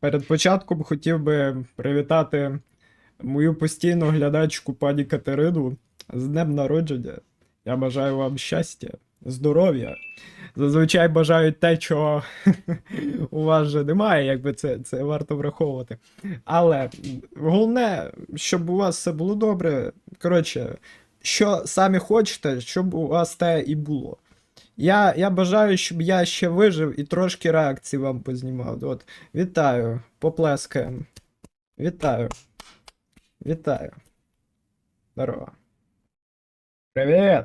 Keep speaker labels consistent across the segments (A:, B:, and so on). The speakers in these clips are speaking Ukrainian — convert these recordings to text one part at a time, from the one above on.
A: Перед початком хотів би привітати мою постійну глядачку пані Катерину з днем народження. Я бажаю вам щастя, здоров'я. Зазвичай бажають те, чого у вас же немає, якби це, це варто враховувати. Але головне, щоб у вас все було добре. Коротше, що самі хочете, щоб у вас те і було. Я, я бажаю, щоб я ще вижив і трошки реакцій вам познімав. От, вітаю, поплескаємо. Вітаю. Вітаю. Здорово. Привіт!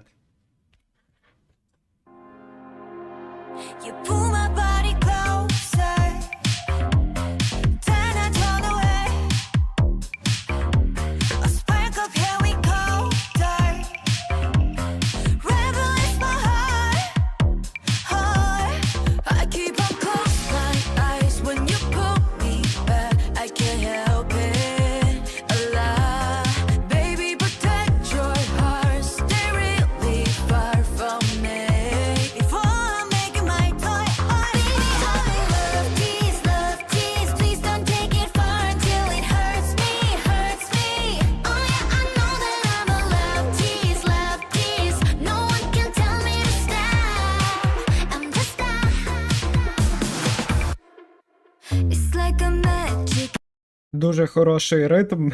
A: Дуже хороший ритм.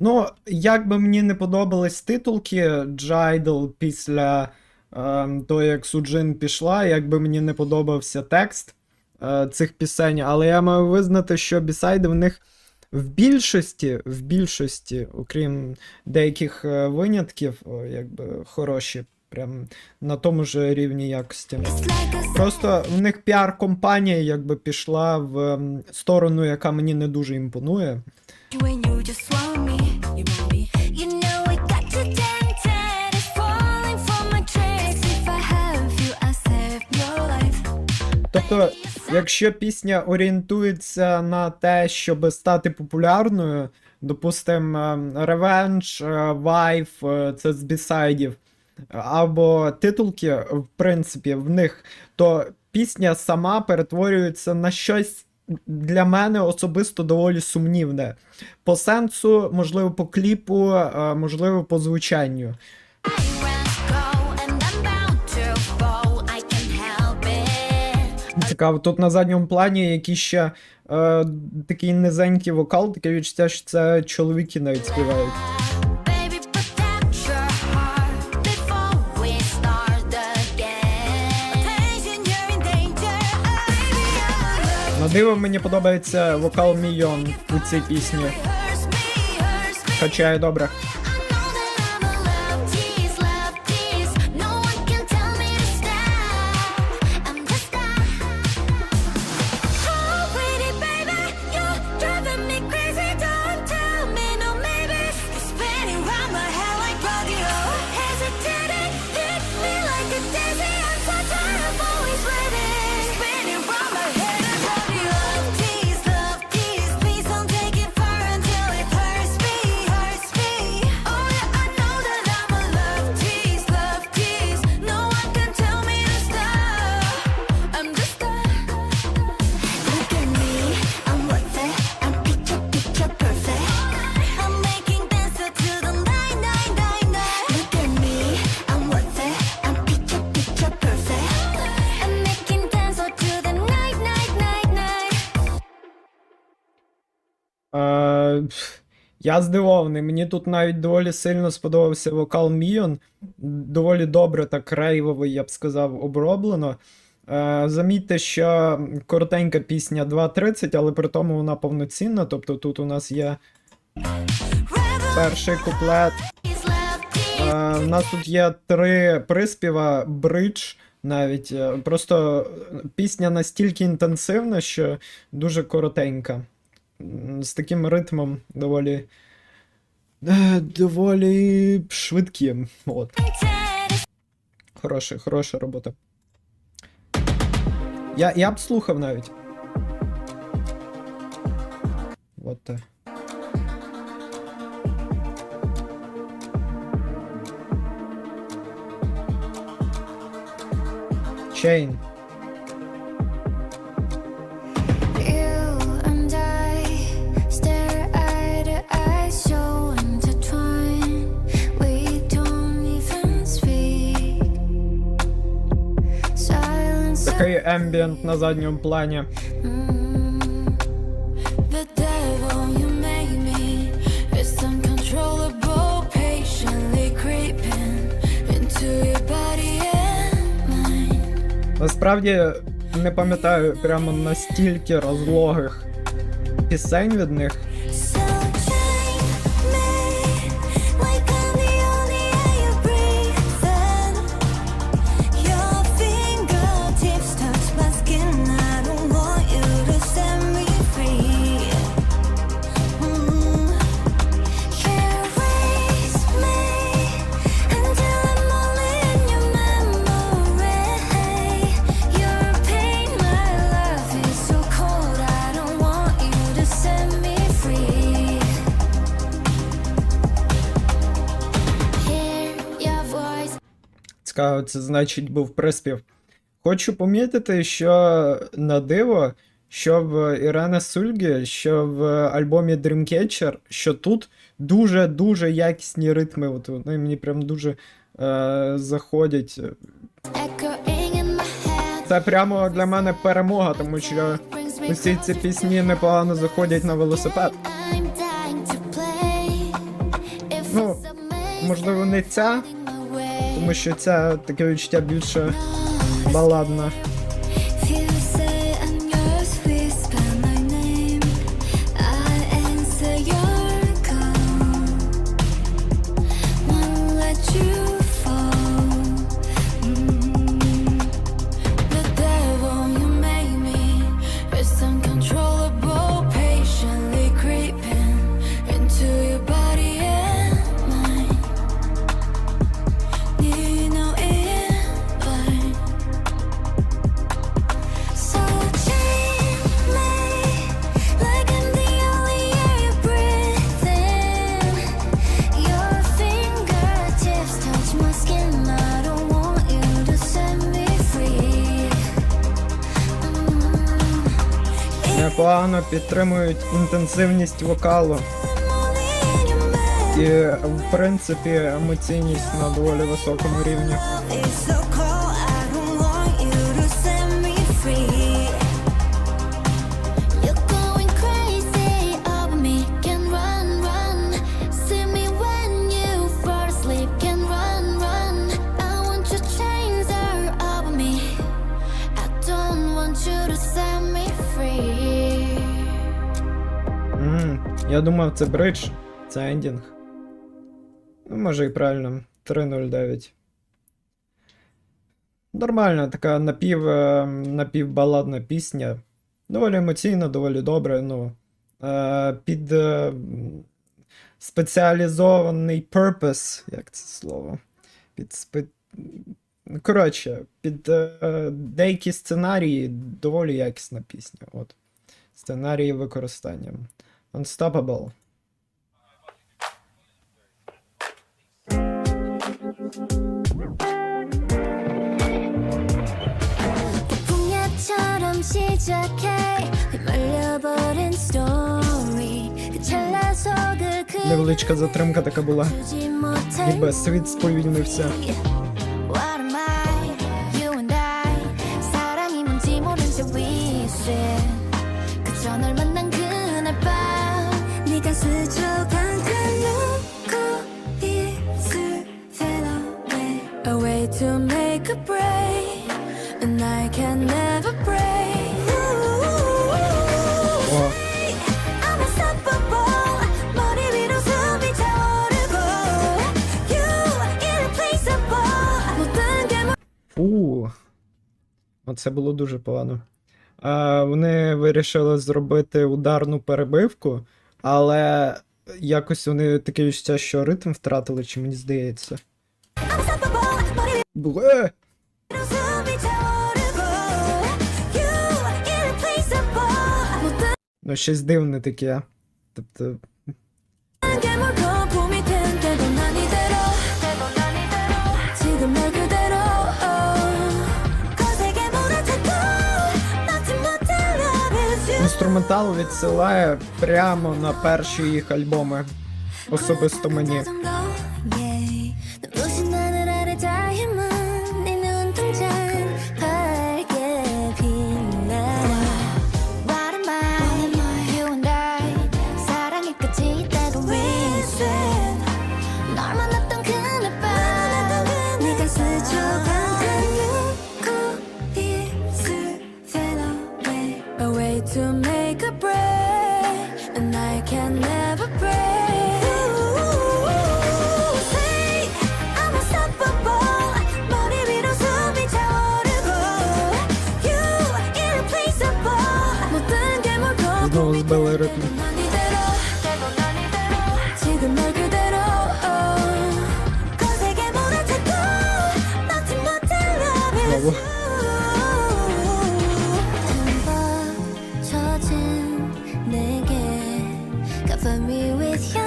A: Ну, як би мені не подобались титулки Джайдл після ем, того, як Суджин пішла, як би мені не подобався текст е, цих пісень, але я маю визнати, що бісайди в них в більшості, в більшості, окрім деяких е, винятків, якби хороші, прям на тому ж рівні якості. Просто в них піар-компанія якби пішла в ем, сторону, яка мені не дуже імпонує. Тобто, якщо пісня орієнтується на те, щоб стати популярною, допустим, Revenge, е, Vive, е, це з бісайдів, або титулки, в принципі, в них, то пісня сама перетворюється на щось для мене особисто доволі сумнівне. По сенсу, можливо, по кліпу, е, можливо, по звучанню. Цікаво, тут на задньому плані якийсь ще е, такий низенький вокал, таке відчуття, що це чоловіки навіть співають. Диво мені подобається вокал Мійон у цій пісні. Качає добре. Я здивований. Мені тут навіть доволі сильно сподобався вокал Міон. Доволі добре, так рейвово, я б сказав, оброблено. Е, замітьте, що коротенька пісня 2.30, але при тому вона повноцінна. Тобто тут у нас є перший куплет.
B: Tease.
A: Е, У нас тут є три приспіва, бридж навіть. Е, Просто пісня настільки інтенсивна, що дуже коротенька. З таким ритмом доволі. е, Доволі швидким. От. Хороша, хороша робота. Я, я б слухав навіть. От.
B: Chain.
A: Into your body and mind.
B: Насправді не пам'ятаю прямо настільки розлогих пісень від них. Цікаво, це значить був приспів. Хочу помітити, що на диво, що в Ірена Сульгі, що в альбомі Dreamcatcher, що тут дуже-дуже якісні ритми. От вони мені прям дуже е, заходять. Це прямо для мене перемога, тому що усі ці пісні непогано заходять на велосипед. Ну, Можливо, не ця. Тому що ця таке відчуття більше баладна. Непогано підтримують інтенсивність вокалу. І, в принципі, емоційність на доволі високому рівні. Думав, це бридж, це ендінг. Ну, може і правильно. 3.09. Нормальна така напів, е, напівбаладна пісня. Доволі емоційна, доволі добре. Ну, е, під е, спеціалізований purpose, як це слово? Під спе... Коротше, під деякі сценарії доволі якісна пісня. От. Сценарії використання. Unstoppable.
A: 풍야처럼 시작해 휘말려버린 story 그 찰나 속을
B: Невеличка затримка така була.
A: 그려주지 못할
B: Ніби світ сповільнився. Фу. Оце було дуже погано. А, вони вирішили зробити ударну перебивку, але якось вони таке відчуття, що ритм втратили, чи мені здається. Бле! Ну, щось дивне таке. Тобто.
A: Інструментал відсилає прямо на перші їх альбоми. Особисто мені.
B: 네가 Cover me with your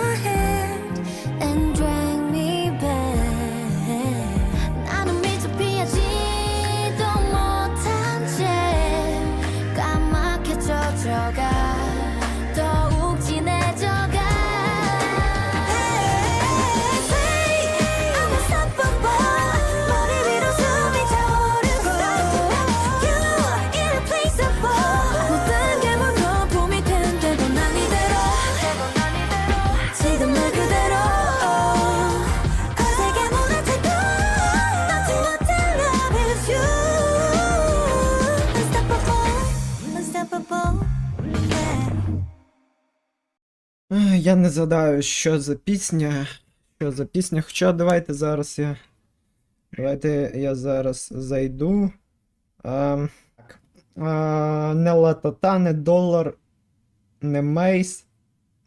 A: Я не згадаю, що за пісня. Що за пісня. Хоча давайте зараз я. Давайте я зараз зайду. Так. Не латата, не долар, не мейс.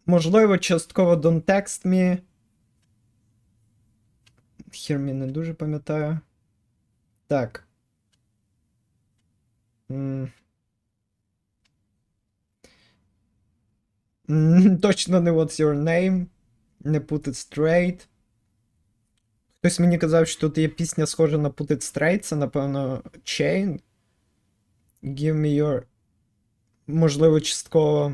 A: Можливо, частково Don't Text Me. Me не дуже пам'ятаю. Так. Точно не What's Your Name. Не Put It Straight. Хтось мені казав, що тут є пісня схожа на Put It Straight, це, напевно, Chain. Give me your. Можливо, частково.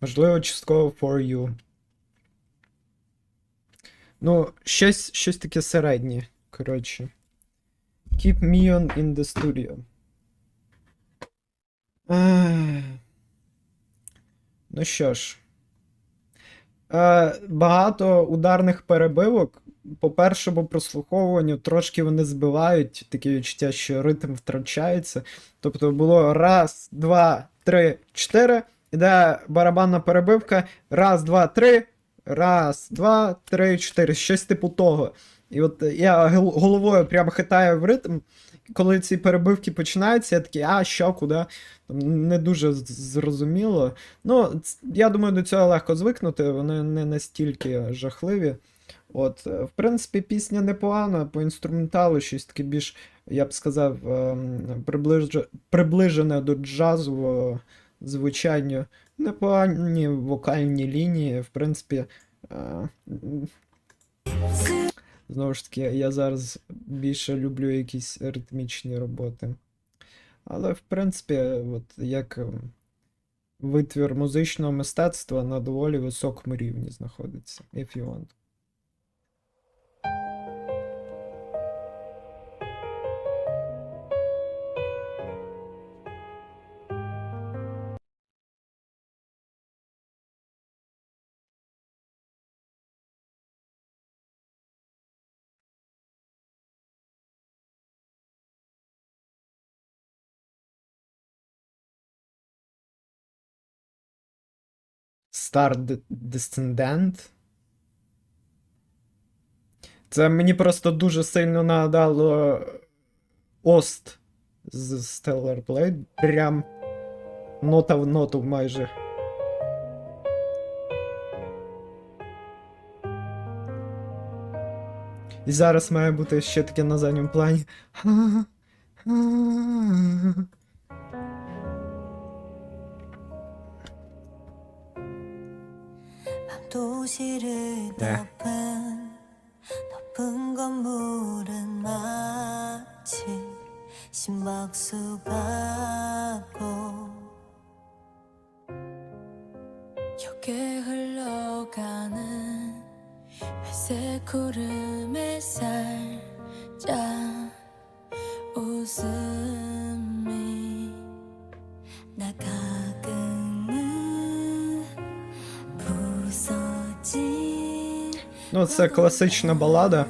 A: Можливо, частково For You. Ну, щось, щось таке середнє. Коротше. Keep me on in the studio. Ну що ж. Е, багато ударних перебивок. По першому прослуховуванню трошки вони збивають таке відчуття, що ритм втрачається. Тобто було раз, два, три, чотири. Іде барабанна перебивка. Раз, два, три. Раз, два, три, чотири. Щось типу того. І от я головою прямо хитаю в ритм. Коли ці перебивки починаються, я такий, а що, куди? Не дуже зрозуміло. Ну, я думаю, до цього легко звикнути, вони не настільки жахливі. От, е, в принципі, пісня непогана, по інструменталу щось таке більш, я б сказав, ем, приближ... приближене до джазового звучання. Непогані вокальні лінії, в принципі. е, Знову ж таки, я зараз більше люблю якісь ритмічні роботи. Але, в принципі, от як ем, витвір музичного мистецтва на доволі високому рівні знаходиться, if you want. Star De- Descendant. Це мені просто дуже сильно нагадало Ост з Stellar Blade. Прям нота в ноту майже. І зараз має бути ще таке на задньому плані.
C: 도시를
A: 네.
C: 덮은 높은 건물은 마치 신발
B: 수갖고
C: 여기에 흘러가는 회색 구름에 살
A: Ну, це класична балада.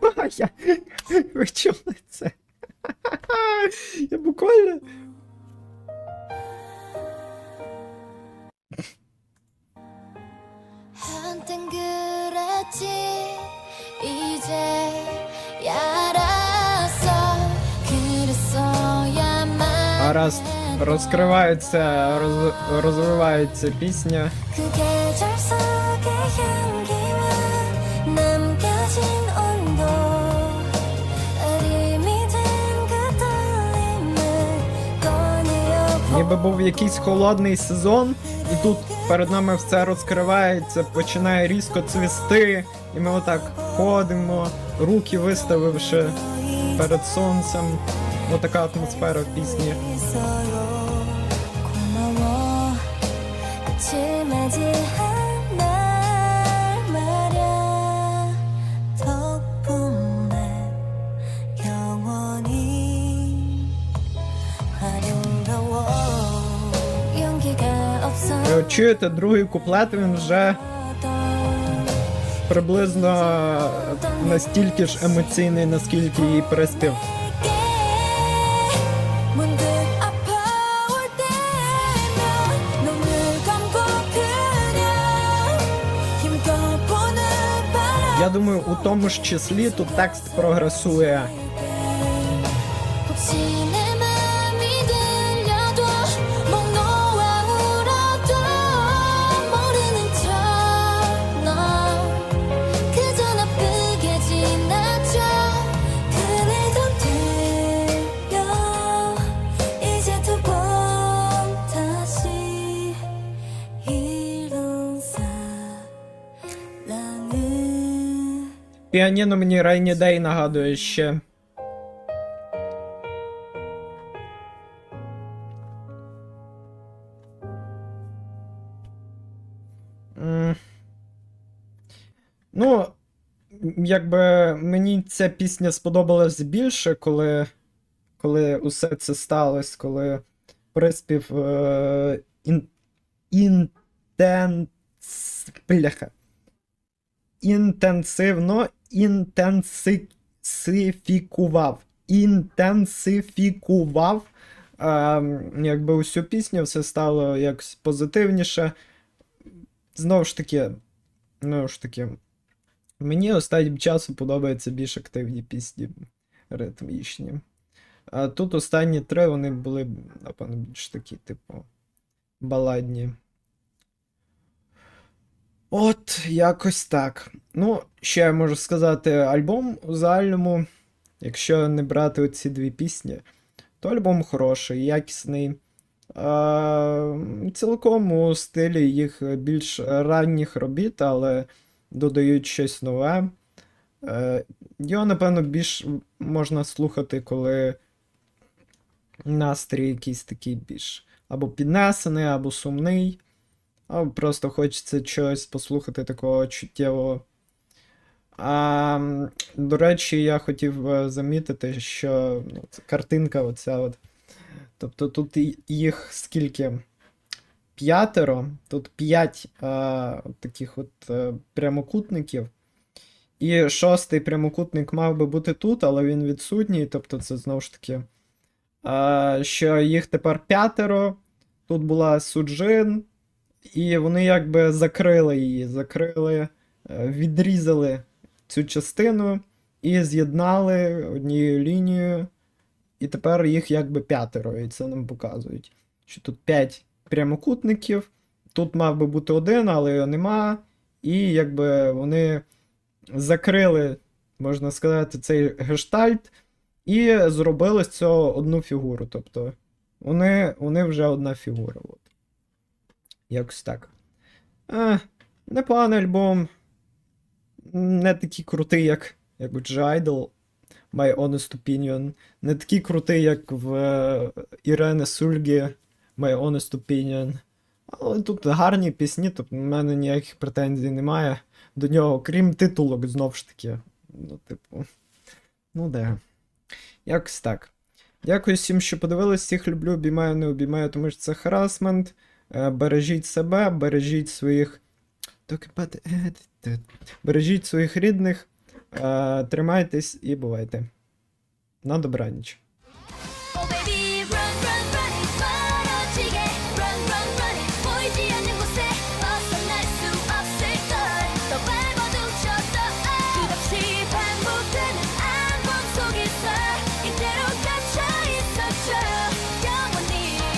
B: 꿈
A: А, я... Ви чули це? Я буквально.
B: 한
A: Розкривається, роз, розвивається пісня. Ніби був якийсь холодний сезон, і тут перед нами все розкривається, починає різко цвісти, і ми отак ходимо, руки виставивши перед сонцем. Отака атмосфера в пісні.
B: 아침하지 않날 말야 덕분에 영원히 아름다워 용기가 없어
A: І от чуєте, другий куплет він вже приблизно настільки ж емоційний, наскільки і приспів. Я думаю, у тому ж числі тут текст прогресує. Піаніно мені Rainy Day нагадує ще. Ну, якби мені ця пісня сподобалась більше, коли, коли усе це сталося, коли приспів е, ін, інтенс... Бляха інтенсивно інтенсифікував. Інтенсифікував е, якби усю пісню, все стало якось позитивніше. Знову ж таки, знову ж таки, мені останнім часом подобаються більш активні пісні ритмічні. А тут останні три вони були, напевно, більш такі, типу, баладні. От, якось так. Ну, ще я можу сказати, альбом у загальному, якщо не брати оці дві пісні, то альбом хороший, якісний. А, цілком у стилі їх більш ранніх робіт, але додають щось нове. Е, його, напевно, більш можна слухати, коли настрій якийсь такий більш або піднесений, або сумний. А просто хочеться чогось послухати такого чуттєвого. А, до речі, я хотів е, замітити, що ну, картинка оця от. Тобто тут їх скільки? П'ятеро, тут п'ять а, таких от е, прямокутників. І шостий прямокутник мав би бути тут, але він відсутній. Тобто це знову ж таки, а, що їх тепер п'ятеро. Тут була Суджин, і вони якби закрили її, закрили, е, відрізали цю частину і з'єднали однією лінією. І тепер їх якби п'ятеро, і це нам показують. Що тут п'ять прямокутників, тут мав би бути один, але його нема. І якби вони закрили, можна сказати, цей гештальт, і зробили з цього одну фігуру. Тобто вони, вони вже одна фігура. От. Якось так. А, непоганий альбом. Не такий крутий, як як у Idol, My Honest Opinion. Не такий крутий, як в е, Ірени Сульгі, My Honest Opinion. Але тут гарні пісні, тобто в мене ніяких претензій немає до нього, крім титулок, знов ж таки. Ну, типу. Ну де. Якось так. Дякую всім, що подивились. Всіх люблю, обіймаю, не обіймаю, тому що це харасмент. Е, Бережіть себе, бережіть своїх. It. Бережіть своїх рідних. Е, Тримайтесь і бувайте. На добраніч.